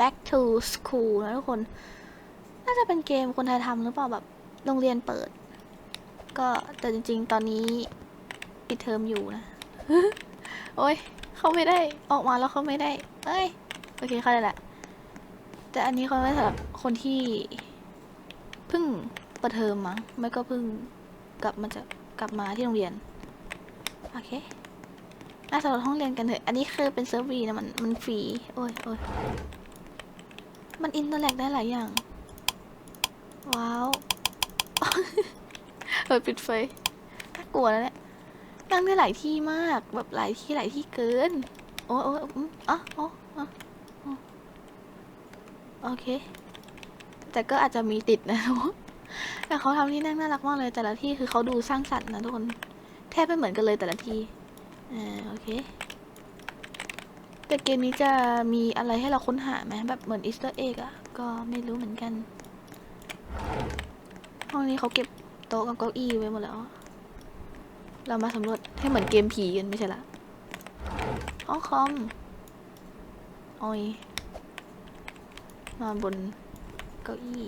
back to school นะทุกคน น่าจะเป็นเกมคนไทยทำหรือเปล่าแบบโรงเรียนเปิด ก็แต่จริง ๆ ตอนนี้ปิดเทอมอยู่นะ โอ้ยเขาไม่ได้ออกมาแล้วเขาไม่ได้ เอ้ย โอเคเข้าใจแหละ แต่อันนี้เขาไว้สำหรับคนที่เพิ่งเปิดเทอมมั้ง ไม่ก็เพิ่งกลับมาจากกลับมาที่โรงเรียน โอเคน่าสำหรับห้องเรียนกันเถอะ อันนี้คือเป็นเซิร์ฟวีนะมันมันฟรี โอ้ยโอ้ย มันอินเตอร์แลกได้หลายอย่าง ว้าวเปิดปิดไฟน่ากลัวนะเนี่ยนั่งได้หลายที่มาก แบบหลายที่หลายที่เกิน โอ้โอ้อ๋ออ๋ออ๋อโอเค แต่ก็อาจจะมีติดนะแต่เขาทำที่นั่งน่ารักมากเลยแต่ละที่คือเขาดูสร้างสรรค์นะทุกคน แทบไม่เหมือนกันเลยแต่ละที่อ่าโอเค แต่เกมนี้จะมีอะไรให้เราค้นหาไหมแบบเหมือนอีสเตอร์เอ็กอะก็ไม่รู้เหมือนกัน ห้องนี้เขาเก็บโต๊ะกับเก้าอี้ไว้หมดแล้ว เรามาสำรวจให้เหมือนเกมผีกันไม่ใช่ละห้องคอมโอ้ยนอนบนเก้าอี้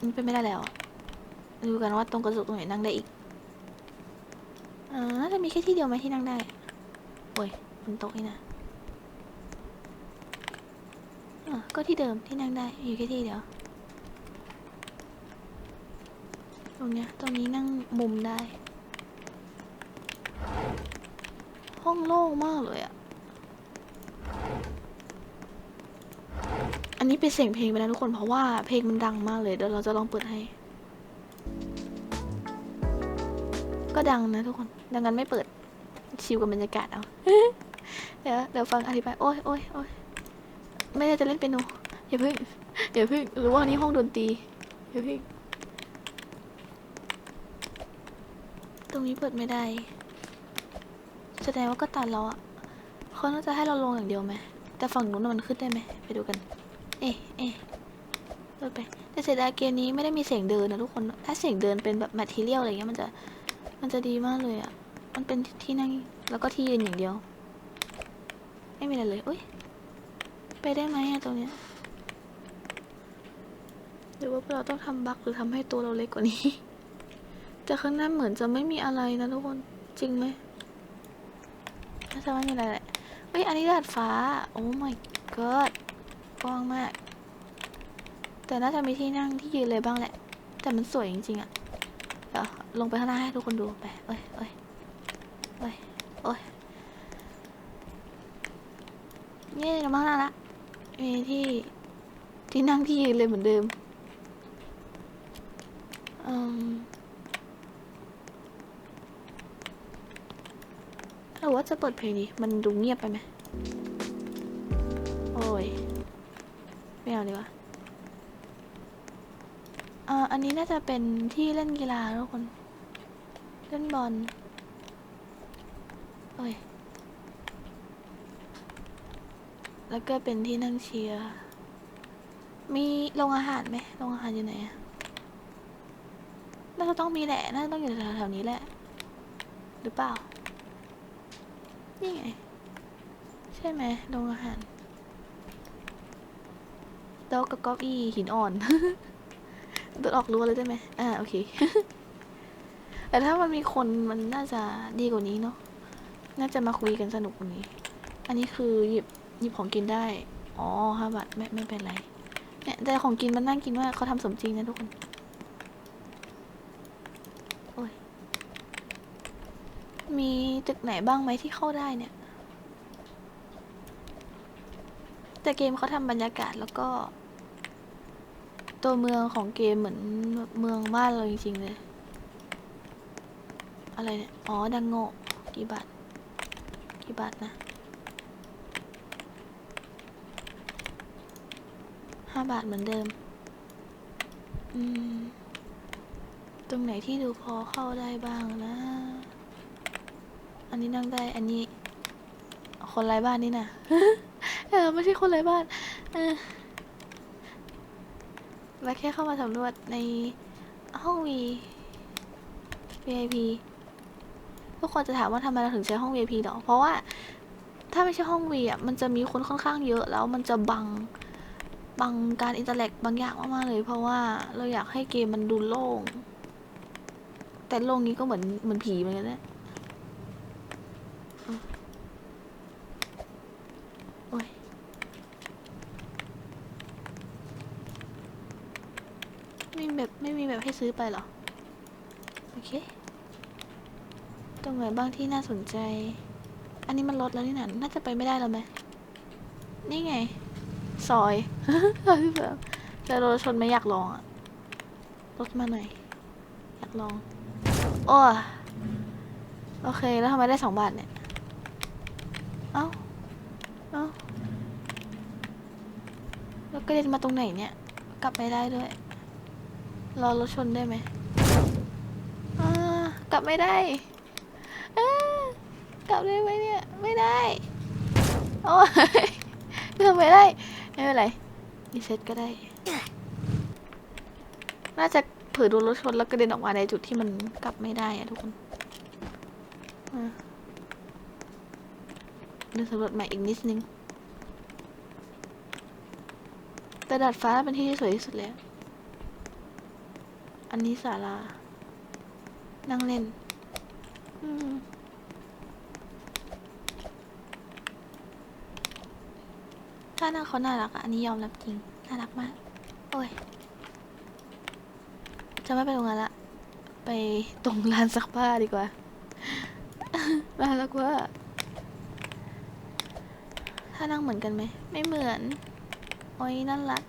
มันเป็นไม่ได้แล้วดูกันว่าตรงกระจกตรงไหนนั่งได้อีกอ่าน่าจะมีแค่ที่เดียวไหมที่นั่งได้ โอ้ยบนโต๊ะนี่นะอะก็ที่เดิมที่นั่งได้อยู่แค่ที่เดียว ตรงเนี้ยตรงนี้นั่งมุมได้ ห้องโล่งมากเลยอะอันนี้เป็นเสียงเพลงไปนะทุกคนเพราะว่าเพลงมันดังมากเลยเดี๋ยวเราจะลองเปิดให้ ก็ดังนะทุกคนดังนั้นไม่เปิด ชิวกับบรรยากาศเอา เดี๋ยวเดี๋ยวฟังอธิบาย โอ้ยโอ้ยโอ้ยไม่ได้จะเล่นเปียโนอย่าเพิ่งอย่าเพิ่งหรือว่านนี้ห้องดนตรีอย่าเพิ่งตรงนี้เปิดไม่ได้ แสดงว่าก็ตัดแล้วอะเขาน่าจะให้เราลงอย่างเดียวไหมแต่ฝั่งนู้นมันขึ้นได้ไหมไปดูกัน เอ๊ะเอ๊ะเปิดไปแต่เสียดายเกมนี้ไม่ได้มีเสียงเดินนะทุกคน ถ้าเสียงเดินเป็นแบบแมทเทียลอะไรเงี้ยมันจะมันจะดีมากเลยอะ มันเป็นที่นั่งแล้วก็ที่ยืนอย่างเดียว ไม่มีอะไรเลยอุ้ยไปได้ไหมอะตรงเนี้ยหรือว่าเราต้องทำบั๊กหรือทำให้ตัวเราเล็กกว่านี้ แต่ข้างหน้าเหมือนจะไม่มีอะไรนะทุกคนจริงไหมไม่ใช่ว่ามีอะไรแหละเฮ้ยอันนี้ดาดฟ้า โอ้ my god กว้างมาก แต่น่าจะมีที่นั่งที่ยืนเลยบ้างแหละ แต่มันสวยจริงๆอะเดี๋ยวลงไปข้างหน้าให้ทุกคนดูไปเอ้ยเอ้ยเอ้ยโอ้ย นี่เรามาข้างหน้าละมีที่ที่นั่งที่ยืนเลยเหมือนเดิมอืมหรือว่าจะเปิดเพลงดีมันดูเงียบไปไหมโอ้ย ไม่เอาดีกว่าอ่าอันนี้น่าจะเป็นที่เล่นกีฬาทุกคน เล่นบอลโอ้ย แล้วก็เป็นที่นั่งเชียร์ มีโรงอาหารไหมโรงอาหารอยู่ไหนน่าจะต้องมีแหละ น่าจะต้องอยู่แถวๆนี้แหละ หรือเปล่า นี่ไง ใช่ไหมโรงอาหารโต๊ะกับเก้าอี้หินอ่อนเดินออกรั้วเลยได้ไหมอ่า โอเค แต่ถ้ามันมีคนมันน่าจะดีกว่านี้เนาะ น่าจะมาคุยกันสนุกกว่านี้ อันนี้คือหยิบ หยิบของกินได้ อ๋อห้าบาทไม่ไม่เป็นไร เนี่ยแต่ของกินมันน่ากินมาเขาทำสมจริงนะทุกคน โอ้ย มีตึกไหนบ้างไหมที่เข้าได้เนี่ย แต่เกมเขาทำบรรยากาศแล้วก็ ตัวเมืองของเกมเหมือนเมืองบ้านเราจริงๆเลย อะไรเนี่ย อ๋อ ดังโงะกี่บาท กี่บาทนะ ห้าบาทเหมือนเดิม อืม ตรงไหนที่ดูพอเข้าได้บ้างนะ อันนี้นั่งได้ อันนี้ คนไร้บ้านนี่นะเออไม่ใช่คนไร้บ้าน เออแล้วแค่เข้ามาสำรวจในห้อง V VIP ทุกคนจะถามว่าทำไมเราถึงใช้ห้อง VIP หรอ เพราะว่าถ้าไม่ใช่ห้องวีอะ มันจะมีคนค่อนข้างเยอะแล้วมันจะบัง บังการอินเตอร์แลกบางอย่างมากๆเลย เพราะว่าเราอยากให้เกมมันดูโล่ง แต่โล่งนี้ก็เหมือนเหมือนผีเหมือนกันนะอืมโอ้ยไม่มีแบบไม่มีแบบให้ซื้อไปเหรอ โอเค ตรงไหนบ้างที่น่าสนใจ อันนี้มันลดแล้วนี่นะน่าจะไปไม่ได้แล้วไหมนี่ไง ซอยซอยแบบแต่รถชนไม่อยากลองอะรถมาหน่อย อยากลอง โอ้โอเค แล้วทำไมได้สองบาทเนี่ย เอ้า เอ้า แล้วกระเด็นมาตรงไหนเนี่ย กลับไม่ได้ด้วย รอรถชนได้ไหมอ่ากลับไม่ได้อ่ากลับได้ไหมเนี่ย ไม่ได้ โอ้ยทำไม่ได้ ไม่เป็นไรรีเซ็ตก็ได้ น่าจะเผื่อโดนรถชนแล้วกระเด็นออกมาในจุดที่มันกลับไม่ได้อะทุกคนเดินสำรวจใหม่อีกนิดนึง แต่ดาดฟ้าเป็นที่ที่สวยที่สุดแล้ว อันนี้ศาลา นั่งเล่น อืมถ้าหน้าเขาน่ารักอะอันนี้ยอมรับจริง น่ารักมาก โอ้ย จะไม่ไปตรงนั้นละ ไปตรงร้านซักผ้าดีกว่า ร้านซักผ้าถ้านั่งเหมือนกันไหม ไม่เหมือน โอ้ยน่ารัก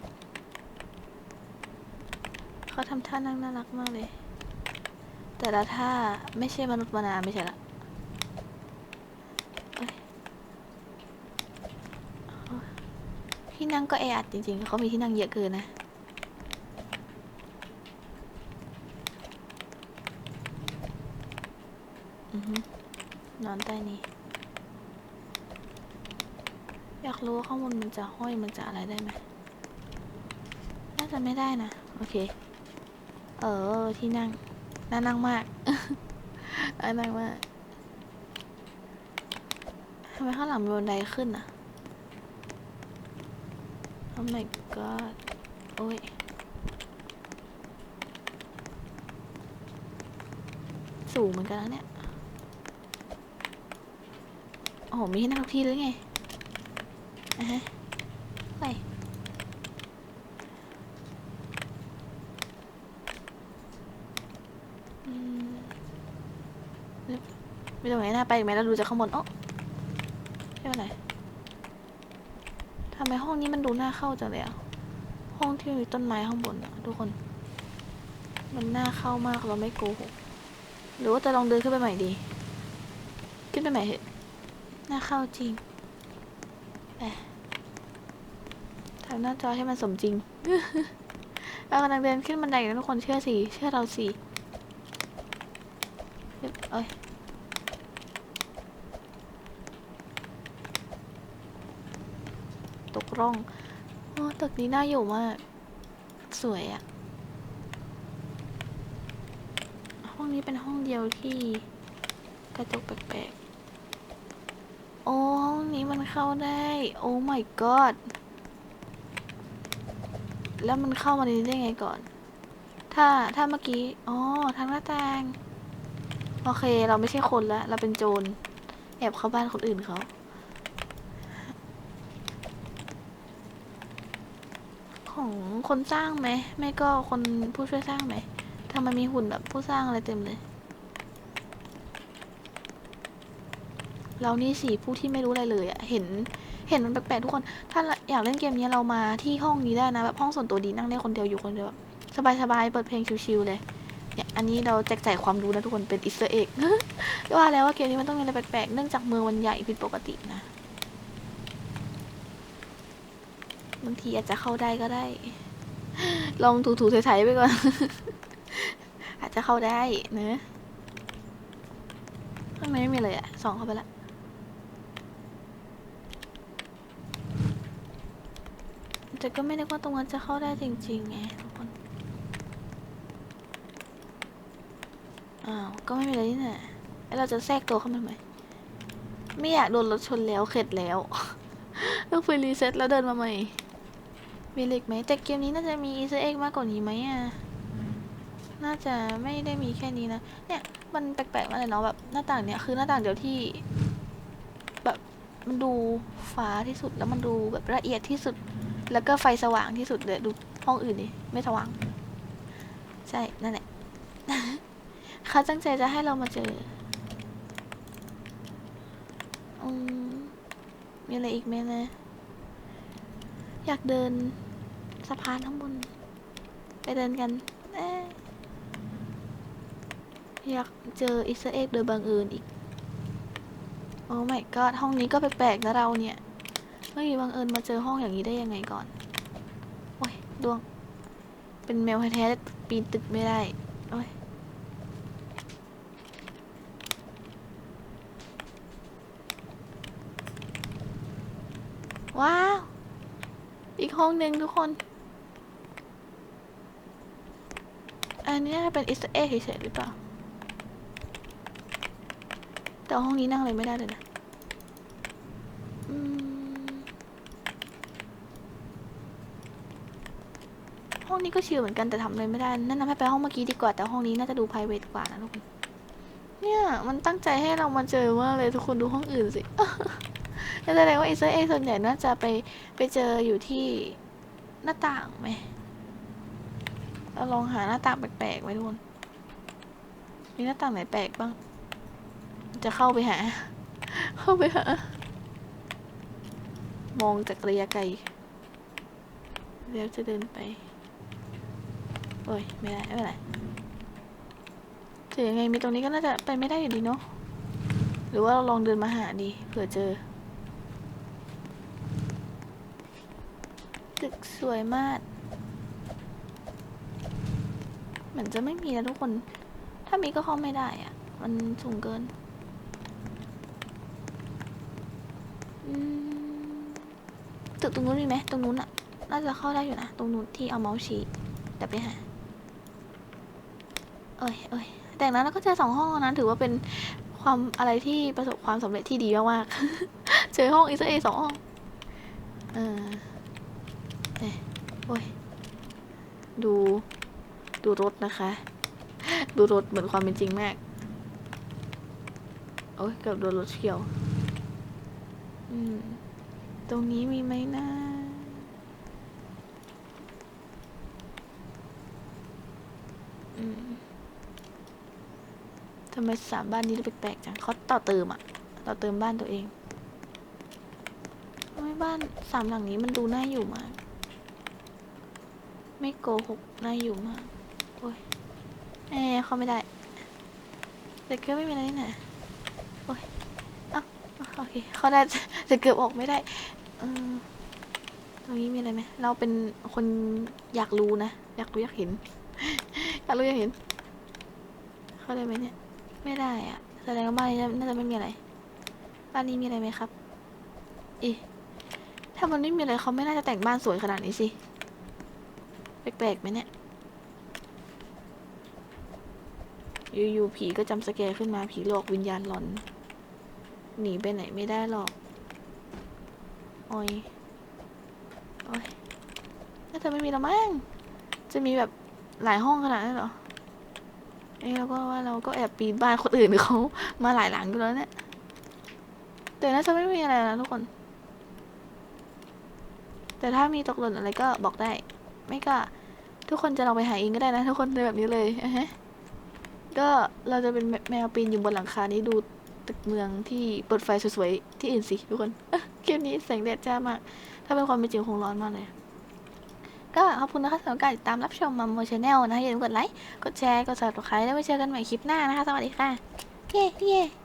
เขาทำท่านั่งน่ารักมากเลย แต่ละท่าไม่ใช่มนุษย์มนาไม่ใช่ละเอ้ยโอ้ย ที่นั่งก็แออัดจริงๆ เขามีที่นั่งเยอะเกินนะอนอนใต้นี้ อยากรู้ว่าข้างบนมันจะห้อยมันจะอะไรได้ไหม น่าจะไม่ได้นะ โอเค เออ ที่นั่ง น่านั่งมาก น่านั่งมากทำไมข้างหลังมีบันไดขึ้นอะ my god โอ้ยสูงเหมือนกันนะเนี่ย โอ้โห มีให้นั่งทุกที่เลยไงอะฮะไปอืมนึกมีตรงไหนน่าไปอีกไหมเราดูจากข้างบนเอ๋อไม่เป็นไรทำ ไมห้องนี้มันดูน่าเข้าจังเลยอะห้องที่มีต้นไม้ข้างบนอะทุกคน มันน่าเข้ามากเราไม่โกหกหรือว่าจะลองเดินขึ้นไปใหม่ดี ขึ้นไปใหม่เถอะน่าเข้าจริงแหมทำหน้าจอให้มันสมจริงเรากำลังเดินขึ้นบันไดนะทุกคนเชื่อสิเชื่อเราสิเยบเอ้ย ตก ร่องโอ้ตึกนี้น่าอยู่มาก สวยอะห้องนี้เป็นห้องเดียวที่กระจกแปลกๆ โอ้ห้องนี้มันเข้าได้ โอ้ my god แล้วมันเข้ามาในนี้ได้ไงก่อน ถ้าถ้าเมื่อกี้ อ๋อ ทางหน้าต่าง โอเค เราไม่ใช่คนแล้ว เราเป็นโจร แอบเข้าบ้านคนอื่นเขา ของคนสร้างไหม ไม่ก็คนผู้ช่วยสร้างไหมทำไมมีหุ่นแบบผู้สร้างอะไรเต็มเลย เรานี่สิผู้ที่ไม่รู้อะไรเลยอะเห็น เห็นมันแปลกๆทุกคน ถ้าอยากเล่นเกมนี้เรามาที่ห้องนี้ได้นะแบบห้องส่วนตัวดีนั่งได้คนเดียวอยู่คนเดียวสบายๆเปิดเพลงชิวๆเลยเนี่ยอันนี้เราแจกจ่ายความรู้นะทุกคนเป็นอิสเตอร์เอกว่าแล้วว่าเกมนี้มันต้องมีอะไรแปลกๆ เนื่องจากเมืองมันใหญ่ผิดปกตินะ บางทีอาจจะเข้าได้ก็ได้ ลองถูๆไถๆไปก่อน อาจจะเข้าได้เนอะข้างในไม่มีเลยอะส่องเข้าไปละแต่ก็ไม่ได้ว่าตรงนั้นจะเข้าได้จริงๆไงทุกคน อ้าว ก็ไม่มีอะไรนี่แหละแล้วเราจะแทรกตัวเข้ามาทำไมไม่อยากโดนรถชนแล้วเข็ดแล้วต้องไปรีเซ็ตแล้วเดินมาใหม่ มีเหล็กไหมแต่เกมนี้น่าจะมีอีสเอ็กมากกว่านี้ไหมอะ น่าจะไม่ได้มีแค่นี้นะ เนี่ยมันแปลกๆมากเลยเนาะแบบหน้าต่างเนี่ยคือหน้าต่างเดียวที่ แบบมันดูฟ้าที่สุดแล้วมันดูแบบละเอียดที่สุด แล้วก็ไฟสว่างที่สุดเลยดูห้องอื่นดิไม่สว่าง ใช่นั่นแหละเขาตั้งใจจะให้เรามาเจออืมมีอะไรอีกไหมนะ อยากเดิน สะพานข้างบน ไปเดินกันอยากเจออิสเอ็กโดยบังเอิญอีก โอ้ไม่ก็ห้องนี้ก็แปลกๆนะเราเนี่ยเฮ้ยบังเอิญมาเจอห้องอย่างนี้ได้ยังไงก่อน โอ้ยดวง เป็นแมวแท้ๆปีนตึกไม่ได้ โอ้ยว้าว อีกห้องหนึ่งทุกคน อันนี้น่าจะเป็นอิสเอ็กเฉยๆหรือเปล่า แต่ห้องนี้นั่งอะไรไม่ได้เลยนะห้องนี้ก็ชิลเหมือนกันแต่ทำอะไรไม่ได้แนะนำให้ไปห้องเมื่อกี้ดีกว่าแต่ห้องนี้น่าจะดู p r i v a t กว่านะทุกคน เนี่ยมันตั้งใจให้เรามาเจอมากเลยทุกคนดูห้องอื่นสิก็แสดงว่าอิสเอ็กส่วนใหญ่น่าจะไปไปเจออยู่ที่หน้าต่างไหม เราลองหาหน้าต่างแปลกๆไว้ทุกคนมีหน้าต่างไหนแปลกบ้าง จะเข้าไปหา เข้าไปหา มองจากระยะไกล แล้วจะเดินไป โอ้ย ไม่ได้ ไม่เป็นไรถึงยังไงมีตรงนี้ก็น่าจะไปไม่ได้อยู่ดีเนาะ หรือว่าเราลองเดินมาหาดีเผื่อเจอ ตึกสวยมาก เหมือนจะไม่มีนะทุกคน ถ้ามีก็เข้าไม่ได้อะมันสูงเกินอืมตึกตรงนู้นมีไหมตรงนู้นอะน่าจะเข้าได้อยู่นะ ตรงนู้นที่เอาเมาส์ชี้แต่ไปหา เอ้ยเอ้ยแต่งนั้นเราก็เจอสองห้องนั้น ถือว่าเป็นความอะไรที่ประสบความสำเร็จที่ดีมากๆ เจอห้องอีสเอสองห้อง เออเอ้ยโอ้ยดู ดูรถนะคะ ดูรถเหมือนความเป็นจริงมาก โอ้ยเกือบโดนรถเฉียว อืม ตรงนี้มีไหมนะอืมทำไมสามบ้านนี้แปลกๆจังเขาต่อเติมอะต่อเติมบ้านตัวเองไม่บ้านสามหลังนี้มันดูน่าอยู่มาก ไม่โกหกน่าอยู่มาก เอ๊ะเข้าไม่ได้แต่ก็ไม่มีอะไรนี่นะโอ้ยเอ้าโอเคเขาได้แต่เกือบออกไม่ได้เออตรงนี้มีอะไรไหมเราเป็นคนอยากรู้นะ อยากรู้อยากเห็น อยากรู้อยากเห็น เขาได้ไหมเนี่ย ไม่ได้อะแสดงว่าบ้านนี้น่าจะไม่มีอะไร บ้านนี้มีอะไรไหมครับอีถ้ามันไม่มีอะไรเขาไม่น่าจะแต่งบ้านสวยขนาดนี้สิ แปลกๆไหมเนี่ย อยู่ๆผีก็จำสแกร์ขึ้นมาผีหลอกวิญญาณหลอน หนีไปไหนไม่ได้หรอกโอ้ยโอ้ยน่าจะไม่มีล้วมั้งจะมีแบบหลายห้องขนาดนั้นหรอเอ้ยเราก็ว่าเราก็แอบปีนบ้านคนอื่นเขามาหลายหลังอยู่แล้วเนี่ยแต่น่าจะไม่มีอะไรนะทุกคน แต่ถ้ามีตกหล่นอะไรก็บอกได้ ไม่ก็ ทุกคนจะลองไปหาเองก็ได้นะ ทุกคนในแบบนี้เลยอะฮะ ก็เราจะเป็นแมวปีนอยู่บนหลังคานี้ดูตึกเมืองที่เปิดไฟสวยๆที่อื่นสิทุกคนคลิปนี้แสงแดดจ้ามาก ถ้าเป็นความเป็นจริงคงร้อนมากเลย ก็ขอบคุณนะคะสำหรับการติดตามรับชมมัมโมชแนลนะคะอย่าลืมกดไลค์ กดแชร์ กด subscribe แล้วไว้เจอกันใหม่คลิปหน้านะคะ สวัสดีค่ะ เย้เย้